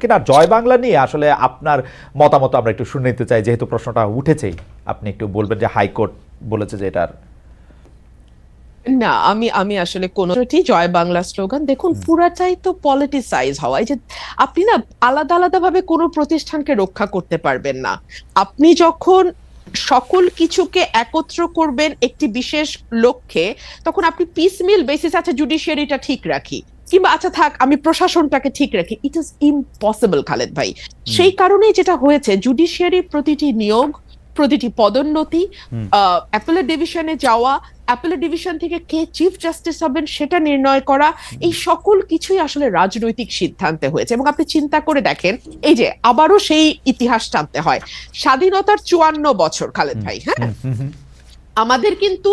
কিনা জয় বাংলা নিয়ে আসলে আপনার মতামত আমরা একটু শুনে নিতে চাই যেহেতু প্রশ্নটা উঠেছেই। আপনি একটু বলবেন যে হাইকোর্ট বলেছে যে এটার না আমি আমি আসলে জয় বাংলা স্লোগান দেখুন পুরাটাই তো পলিটিসাইজ হওয়া। যে আপনি না আলাদা আলাদা ভাবে কোনো প্রতিষ্ঠানকে রক্ষা করতে পারবেন না। আপনি যখন সকল কিছুকে একত্র করবেন একটি বিশেষ লক্ষ্যে তখন আপনি পিসমিল বেসিস আছে জুডিশিয়ারিটা ঠিক রাখি। কিংবা আচ্ছা থাক আমি প্রশাসনটাকে ঠিক রাখি ইট ইজ ইম্পসিবল খালেদ ভাই। সেই কারণেই যেটা হয়েছে জুডিশিয়ারির প্রতিটি নিয়োগ প্রতিটি পদোন্নতি হুম। অ্যাপেলেট ডিভিশনে যাওয়া অ্যাপেলের ডিভিশন থেকে কে চিফ জাস্টিস হবেন সেটা নির্ণয় করা এই সকল কিছুই আসলে রাজনৈতিক সিদ্ধান্তে হয়েছে। এবং আপনি চিন্তা করে দেখেন এই যে আবারও সেই ইতিহাস টানতে হয়। স্বাধীনতার চুয়ান্ন বছর খালেদ ভাই হ্যাঁ? আমাদের কিন্তু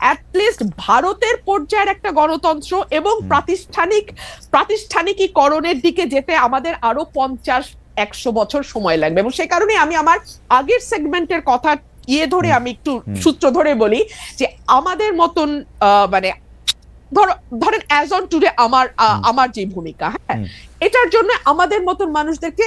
অ্যাটলিস্ট ভারতের পর্যায়ের একটা গণতন্ত্র এবং প্রাতিষ্ঠানিক প্রাতিষ্ঠানিকীকরণের দিকে যেতে আমাদের আরও পঞ্চাশ একশো বছর সময় লাগবে। এবং সে কারণে আমি আমার আগের সেগমেন্টের কথা ইয়ে ধরে আমি একটু সূত্র ধরে বলি যে আমাদের মতন মানে ধরো ধরেন অ্যাজ অন টুডে আমার আমার যে ভূমিকা হ্যাঁ? এটার জন্য আমাদের মতন মানুষদেরকে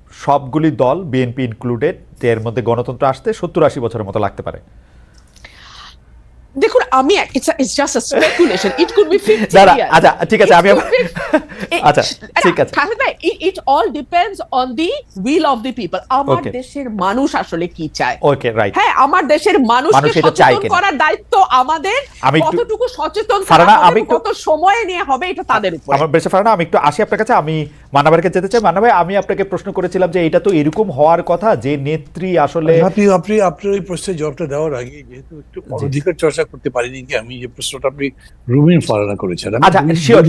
সবগুলি দল বিএনপি ইনক্লুডেড এর মধ্যে গণতন্ত্র আসতে সত্তর আশি বছরের মতো লাগতে পারে। দেখুন আমি it's it's just a speculation it could be 50 না না আচ্ছা ঠিক আছে আমি আচ্ছা ঠিক আছে। খালেদ ভাই it all depends on the will of the people আমার দেশের মানুষ আসলে কি চায়? ওকে রাইট হ্যাঁ আমার দেশের মানুষকে সচেতন করার দায়িত্ব আমাদের। কতটুকু সচেতন আমি কত সময় নিয়ে হবে এটা তাদের উপর। আমার বেশি ফারানা আমি একটু আসি আপনার কাছে আমি মানাবারকে যেতে চাই। মানা ভাই আমি আপনাকে প্রশ্ন করেছিলাম যে এটা তো এরকম হওয়ার কথা যে নেত্রী আসলে আপনি আপনি আপনার এই প্রশ্নের জবাবটা দেওয়ার আগে যেহেতু একটু অধিকার চর্চা করতে পারিনি কি আমি যে প্রশ্নটা আপনি রুমিন ফারানা করেছেন আচ্ছা শিওর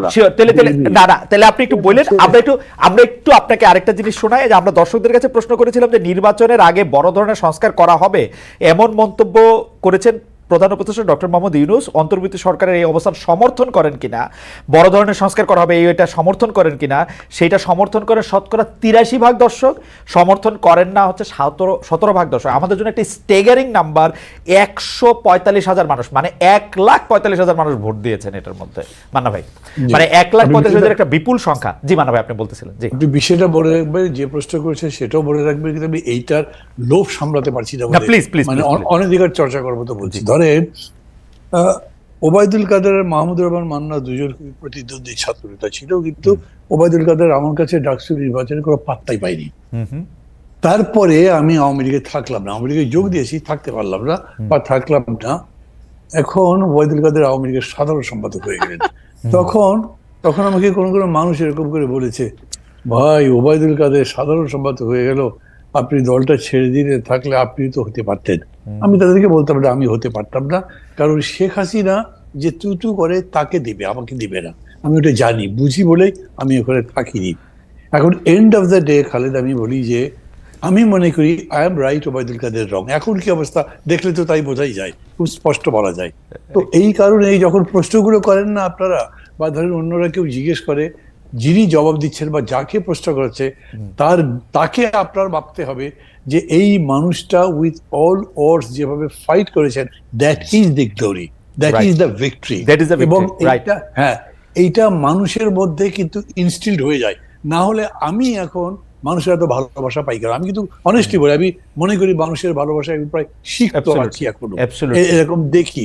না। না তাহলে আপনি একটু বললেন আমরা একটু আমরা একটু আপনাকে আরেকটা জিনিস শোনাই যে আমরা দর্শকদের কাছে প্রশ্ন করেছিলাম যে নির্বাচনের আগে বড় ধরনের সংস্কার করা হবে এমন মন্তব্য করেছেন প্রধান উপদেষ্টা ডক্টর মোহাম্মদ ইউনুস অন্তর্বর্তী সরকারের এই অবস্থান সমর্থন করেন কিনা বড় ধরনের সংস্কার করা হবে এই এটা সমর্থন করেন কিনা সেইটা সমর্থন করে শতকরা তিরাশি ভাগ দর্শক সমর্থন করেন না হচ্ছে সতেরো সতেরো ভাগ দর্শক। আমাদের জন্য একটি স্টেগারিং নাম্বার একশো পঁয়তাল্লিশ হাজার মানুষ মানে এক লাখ পঁয়তাল্লিশ হাজার মানুষ ভোট দিয়েছেন এটার মধ্যে। মান্না ভাই মানে এক লাখ পঁয়তাল্লিশ হাজার একটা বিপুল সংখ্যা। জি মান্না ভাই আপনি বলতেছিলেন জি। বিষয়টা বলে রাখবেন যে প্রশ্ন করেছে সেটাও বলে রাখবেন কিন্তু আমি এইটার লোভ সামলাতে পারছি না please, please, মানে অনধিকার চর্চা করব তো বলছি। ধরেন আহ, ওবায়দুল কাদের আর মাহমুদুর রহমান মান্না দুজন প্রতিদ্বন্দ্বী ছাত্রনেতা ছিল কিন্তু ওবায়দুল কাদের আমার কাছে ডাকসু নির্বাচনে কোনো পাত্তাই পাইনি তারপরে আমি আওয়ামী লীগে থাকলাম না আওয়ামী লীগে যোগ দিয়েছি থাকতে পারলাম না বা থাকলাম না। এখন ওবায়দুল কাদের আওয়ামী লীগের সাধারণ সম্পাদক হয়ে গেলেন। তখন তখন আমাকে কোনো কোনো মানুষ এরকম করে বলেছে ভাই ওবায়দুল কাদের সাধারণ সম্পাদক হয়ে গেল আপনি দলটা ছেড়ে দিয়ে থাকলে আপনি তো হতে পারতেন। আমি তাদেরকে বলতাম না আমি হতে পারতাম না। কারণ শেখ হাসিনা যে তুতু করে তাকে দিবে আমাকে দিবে না। আমি ওটা জানি বুঝি বলেই আমি ওখানে থাকিনি। এখন end of the day Khaled আমি বলি যে আমি মনে করি I am right Obaidul Quader wrong এখন কি অবস্থা? দেখলে তো তাই বোঝাই যায় খুব স্পষ্ট বলা যায়। তো এই কারণে যখন প্রশ্নগুলো করেন না আপনারা বা ধরেন অন্যরা কেউ জিজ্ঞেস করে যিনি জবাব দিচ্ছেন বা যাকে প্রশ্ন করেছে তার তাকে আপনার ভাবতে হবে যে এই মানুষটা উইথ অল ওয়ার্স যেভাবে ফাইট করেছেন that is the glory that. Is the victory এবং এইটা হ্যাঁ এইটা মানুষের মধ্যে কিন্তু ইনস্টিলড হয়ে যায়। না হলে আমি এখন মানুষের এত ভালোবাসা পাই কেন? আমি কিন্তু অনেস্টলি বলি আমি মনে করি মানুষের ভালোবাসা আমি প্রায় শিখতে পারছি এখনও। এরকম দেখি।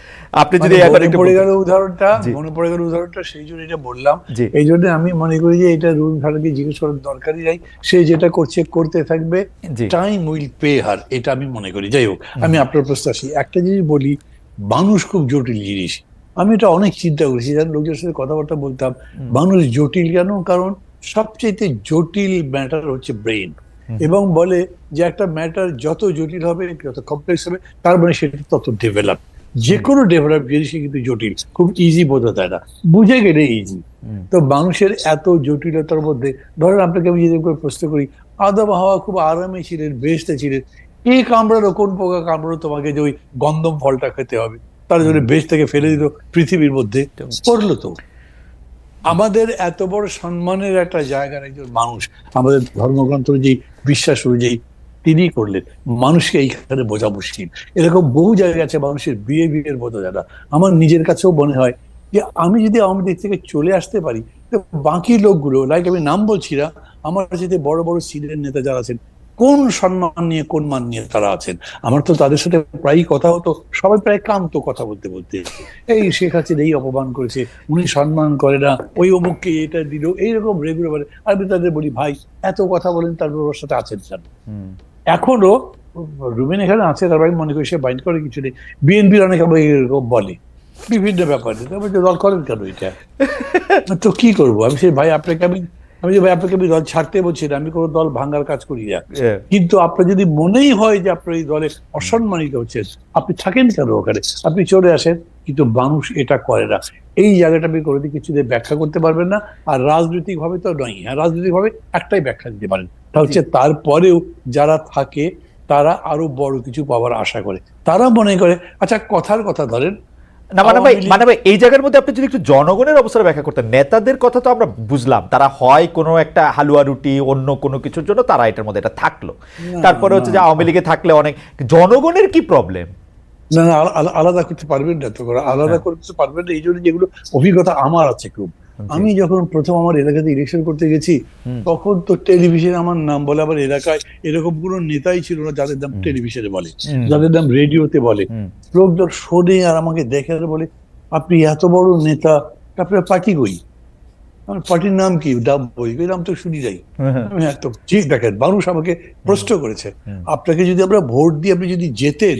আপনি যদি মানে একবার একটু পড়ে গেল উদাহরণটা। মনে পড়ে গেল উদাহরণটা সেই জন্য এটা বললাম। এই জন্য আমি মনে করি যে এটা রুল খানকে জিজ্ঞেস করার দরকারই নাই। সে যেটা করছে করতে থাকবে। টাইম উইল পে হার এটা আমি মনে করি। যাই হোক আমি আপনার প্রশ্ন আসি। একটা জিনিস বলি মানুষ খুব জটিল জিনিস। আমি এটা অনেক চিন্তা করেছি। জানেন লোকজনের সাথে কথাবার্তা বলতাম মানুষ জটিল কেন? কারণ সবচেয়ে জটিল ম্যাটার হচ্ছে ব্রেন এবং বলে যে একটা ম্যাটার যত জটিল হবে যত কমপ্লেক্স হবে তার মানে সেটা তত ডেভেলপ যে কোনো ডেভেলপ জিনিসই কিন্তু জটিল। খুব ইজি বোঝা যায় না। বুঝে গেলে ইজি তো মানুষের এত জটিলতার মধ্যে ধরেন আপনাকে আমি যদি প্রশ্ন করি আদম হাওয়া খুব আরামে ছিলেন বেসতে ছিলেন কে কামড়ালো কোন পোকা কামড়ালো তোমাকে যে ওই গন্ধম ফলটা খেতে হবে? তার জন্য বেশ থেকে ফেলে দিল পৃথিবীর মধ্যে। করল তো। আমাদের এত বড় সম্মানের একটা জায়গার একজন মানুষ আমাদের ধর্মগ্রন্থ অনুযায়ী বিশ্বাস অনুযায়ী তিনি করলেন। মানুষকে এইখানে বোঝা মুশকিল। এরকম বহু জায়গা আছে মানুষের বিহেভিয়ার বোঝা না আমার নিজের কাছেও মনে হয় যে আমি যদি আওয়ামী লীগ থেকে চলে আসতে পারি বাকি লোকগুলো লাইক আমি নাম বলছি না, আমার সাথে বড় বড় সিনিয়র নেতা যারা আছেন, কোন সম্মান নিয়ে, কোন মান নিয়ে তারা আছেন? আমার তো তাদের সাথে প্রায়ই কথা হতো, সবাই প্রায় কান্ত কথা বলতে বলতে। এই শেখ হাসিনা এই অপমান করেছে, উনি সম্মান করে না, ওই অমুককে এটা দিল, এইরকম রেগুলার আমি তাদের বলি, ভাই, এত কথা বলেন তারপর ওর সাথে আছেন কেন এখনও রুবেন এখানে আছে তার আমি মনে করি সে বাইন্ড করে কিছু নেই। বিএনপির অনেক এরকম বলে। বিভিন্ন ব্যাপারে। তারপর দল করেন কেন এটা? তো কি করব? আমি সেই ভাই আপনাকে আমি আমি যে ভাই আপনাকে আমি দল ছাড়তে বলছি না আমি কোনো দল ভাঙ্গার কাজ করি না। Yeah. কিন্তু আপনার যদি মনেই হয় যে আপনার এই দলে অসম্মানিত হচ্ছেন আপনি থাকেন কেন ওখানে? আপনি চলে আসেন কিন্তু মানুষ এটা করে না। এই জায়গাটা আপনি করে দিয়ে কিছু দিয়ে ব্যাখ্যা করতে পারবেন না। আর রাজনৈতিক ভাবে তো নয়। হ্যাঁ রাজনৈতিক ভাবে একটাই ব্যাখ্যা দিতে পারেন। হচ্ছে তারপরেও যারা থাকে তারা আরও বড় কিছু পাওয়ার আশা করে। তারা মনে করে আচ্ছা কথার কথা ধরেন না মানে ভাই মানে ভাই এই জায়গার মধ্যে আপনি যদি একটু জনগণের অবস্থা ব্যাখ্যা করতেন নেতাদের কথা তো আমরা বুঝলাম তারা হয় কোনো একটা হালুয়া রুটি অন্য কোনো কিছুর জন্য তারা এটার মধ্যে এটা থাকল। তারপরে হচ্ছে যে আওয়ামী লীগে থাকলে অনেক জনগণের কি প্রবলেম না না আলা- আলা- আলাদা করতে পারবেন না তো আলাদা হ্যাঁ। করতে পারবেন না এই জন্য যেগুলো অভিজ্ঞতা আমার আছে খুব। আমি যখন প্রথম আমার এলাকাতে ইলেকশন করতে গেছি তখন তো টেলিভিশনে আমার নাম বলে আমার এলাকায় এরকম কোনো নেতাই ছিল না যাদের নাম টেলিভিশনে বলে। যাদের নাম রেডিওতে বলে। লোকজন শোনে আর আমাকে দেখে আর বলে আপনি এত বড় নেতা আপনার পার্টি কই? আমার পার্টির নাম কি? ডাব বই এই নাম তো শুনি যাই আমি এত ঠিক দেখেন মানুষ আমাকে প্রশ্ন করেছে। আপনাকে যদি আমরা ভোট দিয়ে আপনি যদি জেতেন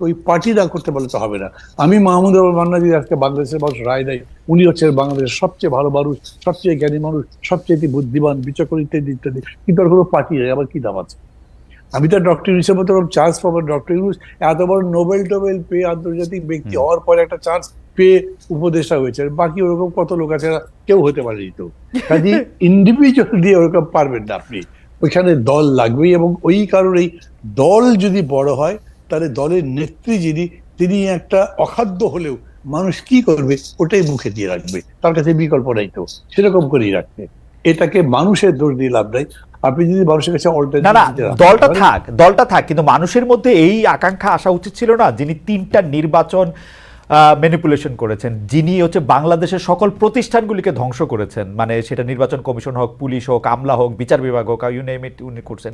ওই পার্টি না করতে পারলে তো হবে না। আমি মাহমুদ আবুল মান্না যদি আজকে বাংলাদেশের মানুষ রায় দেয় উনি হচ্ছেন বাংলাদেশের সবচেয়ে ভালো মানুষ সবচেয়ে জ্ঞানী মানুষ সবচেয়ে বুদ্ধিমান বিচক্ষণ ইত্যাদি ইত্যাদি। কিন্তু আর কোনো পার্টি নেই আবার কি দাম আছে? আমি তো ডক্টর ইউনুসের মতো চান্স পাবো ডক্টর ইউনুস এত বড় নোবেল টোবেল পেয়ে আন্তর্জাতিক ব্যক্তি হওয়ার পরে একটা চান্স পেয়ে উপদেষ্টা হয়েছে। বাকি ওরকম কত লোক আছে কেউ হতে পারেনি তো। কাজে ইন্ডিভিজুয়াল দিয়ে ওরকম পারবেন না আপনি। ওইখানে দল লাগবেই এবং ওই কারণেই দল যদি বড় হয় তাহলে দলের নেত্রী যিনি তিনি একটা অখাদ্য হলেও মানুষ কি করবে? ওটাই মুখে দিয়ে রাখবে। তার কাছে বিকল্প নাই তো। সেরকম করেই রাখবে। এটাকে মানুষের দোষ দিয়ে লাভ নাই। আপনি যদি মানুষের কাছে না না দলটা থাক দলটা থাক কিন্তু মানুষের মধ্যে এই আকাঙ্ক্ষা আসা উচিত ছিল না? যিনি তিনটা নির্বাচন ম্যানিপুলেশন করেছেন। যিনি হচ্ছে বাংলাদেশের সকল প্রতিষ্ঠানগুলিকে ধ্বংস করেছেন মানে সেটা নির্বাচন কমিশন হোক পুলিশ হোক আমলা হোক বিচার বিভাগ হোক ইউনাইমেট উনি করছেন।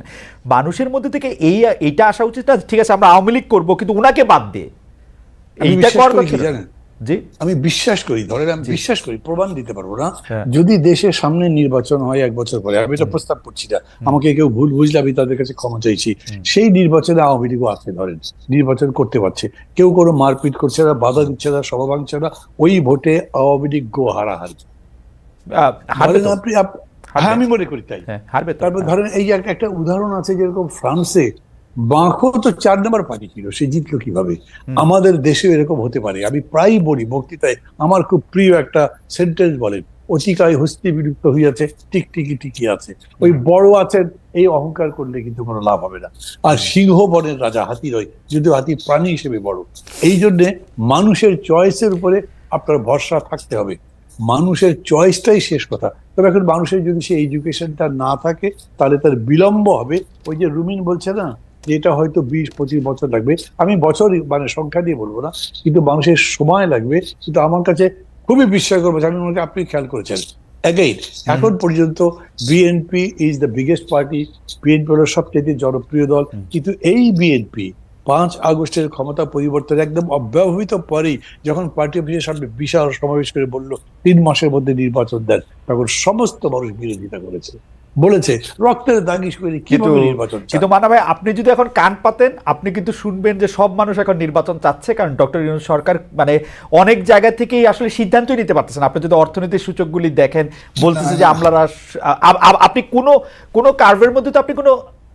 মানুষের মধ্যে থেকে এই এটা আসা উচিত না ঠিক আছে আমরা আওয়ামী লীগ করব কিন্তু ওনাকে বাদ দিয়ে। এইটা করার কথা আমি বিশ্বাস করি ধরেন আমি বিশ্বাস করি প্রমাণ দিতে পারব না। হ্যাঁ। যদি দেশের সামনে নির্বাচন হয় এক বছর পরে আমি এটা প্রস্তাব করছি না আমাকে কেউ ভুল বুঝলে আমি তাদের কাছে ক্ষমা চাইছি। সেই নির্বাচনে আওয়ামী লীগও আছে ধরেন। নির্বাচন করতে পারছে। কেউ কোনো মারপিট করছে না বাধা দিচ্ছে না সভা ভাঙছে না ওই ভোটে আওয়ামী লীগ গো হারবে আপনি হ্যাঁ আমি মনে করি তাই। হ্যাঁ। তারপর ধরেন এই একটা উদাহরণ আছে যেরকম ফ্রান্সে বাঁকো তো চার নম্বর পার্টি ছিল সে জিতলো কীভাবে? আমাদের দেশেও এরকম হতে পারে। আমি প্রায়ই বলি বক্তৃতায় আমার খুব প্রিয় একটা সেন্টেন্স বলেন অতিকায় হস্তি বিলুপ্ত হইয়াছে টিকটিকি টিকি আছে। ওই বড় আছেন এই অহংকার করলে কিন্তু কোনো লাভ হবে না। আর সিংহ বনের রাজা হাতি রয় যদিও হাতি প্রাণী হিসেবে বড়। এই জন্যে মানুষের চয়েসের উপরে আপনার ভরসা থাকতে হবে। মানুষের চয়েসটাই শেষ কথা। তবে এখন মানুষের যদি সে এডুকেশনটা না থাকে তাহলে তার বিলম্ব হবে। ওই যে রুমিন বলছে না যে এটা হয়তো বিশ পঁচিশ বছর লাগবে। আমি বছর মানে সংখ্যা দিয়ে বলব না কিন্তু মানুষের সময় লাগবে। কিন্তু আমার কাছে খুবই বিস্ময়কর বলছে আমি মনে আপনি খেয়াল করেছেন। অ্যাগেইন এখন পর্যন্ত BNP is the biggest party BNP হলো সবচেয়ে জনপ্রিয় দল। কিন্তু এই বিএনপি পাঁচ আগস্টের ক্ষমতা পরিবর্তন একদম অব্যবহৃত পরেই যখন পার্টি অফিসের সামনে বিশাল সমাবেশ করে বলল তিন মাসের মধ্যে নির্বাচন দেন তখন সমস্ত মানুষ বিরোধিতা করেছে। বলেছে রক্তের দাগিস করে কিন্তু নির্বাচন কিন্তু মানা ভাই আপনি যদি এখন কান পাতেন আপনি কিন্তু শুনবেন যে সব মানুষ এখন নির্বাচন চাচ্ছে কারণ ডক্টর ইউনুস সরকার মানে অনেক জায়গা থেকেই আসলে সিদ্ধান্তই নিতে পারতেছেন আপনি যদি অর্থনীতির সূচকগুলি দেখেন বলতেছে যে আমলারা আপনি কোনো কোনো কার্ভের মধ্যে তো আপনি কোনো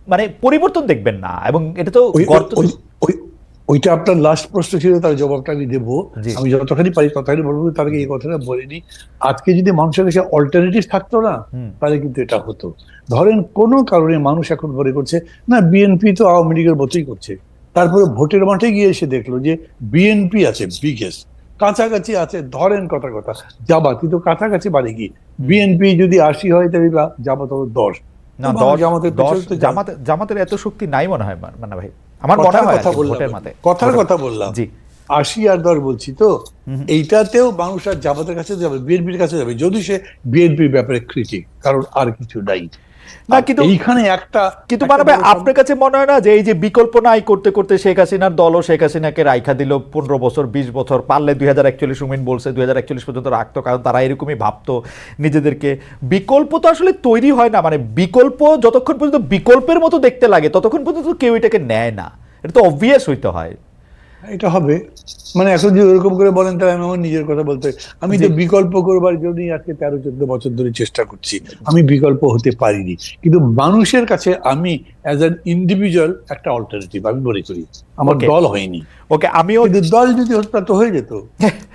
মানে পরিবর্তন দেখবেন না। এবং এটা তো ওইটা আপনার লাস্ট প্রশ্ন ছিল তার জবাবটা আমি দেবো। আমি যতখানি পারি ততখানি বলব তার এই কথাটা বলিনি আজকে যদি মানুষের কাছে অল্টারনেটিভ থাকতো না তাহলে কিন্তু এটা হতো। ধরেন কোনো কারণে মানুষ এখন মনে করছে না বিএনপি তো আওয়ামী লীগের মতোই করছে। তারপরে ভোটের মাঠে গিয়ে এসে দেখল যে বিএনপি আছে বিগেস্ট কাছাকাছি আছে ধরেন কথা কথা জামাত কিন্তু কাছাকাছি মানে কি? বিএনপি যদি আশি হয় তাহলে বা জামাত হলো দশ। না জামাতের জামাতের এত শক্তি নাই মনে হয় মানে ভাই। আমার কথার কথা বললাম। কথার কথা বললাম। জি। আশি আর দশ বলছি তো? এইটাতেও মানুষ আর জামাতের কাছে যাবে বিএনপির কাছে যাবে যদি সে বিএনপির ব্যাপারে ক্রিটিক কারণ আর কিছু নাই। না, কিন্তু- এইখানে একটা কিন্তু একটা মানে আপনার কাছে মনে হয় না যে এই যে বিকল্প নাই করতে করতে শেখ হাসিনার দলও শেখ হাসিনাকে রাইখা দিল পনেরো বছর বিশ বছর পারলে দুই হাজার একচল্লিশ উমিন বলছে দুই হাজার একচল্লিশ পর্যন্ত রাখতো কারণ তারা এরকমই ভাবতো নিজেদেরকে। বিকল্প তো আসলে তৈরি হয় না মানে বিকল্প যতক্ষণ পর্যন্ত বিকল্পের মতো দেখতে লাগে ততক্ষণ পর্যন্ত কেউ এটাকে নেয় না। এটা তো অবভিয়াস হইতে হয়। এটা হবে। মানে এখন যদি ওরকম করে বলেন তাহলে আমি আমার নিজের কথা বলতে আমি তো বিকল্প করবার জন্যই আজকে তেরো চোদ্দ বছর ধরে চেষ্টা করছি। আমি বিকল্প হতে পারিনি। কিন্তু মানুষের কাছে আমি অ্যাজ অ্যান ইন্ডিভিজুয়াল একটা অল্টারনেটিভ আমি মনে করি। আমার দল হয়নি। ওকে আমিও দল যদি হতো তো হয়ে যেত।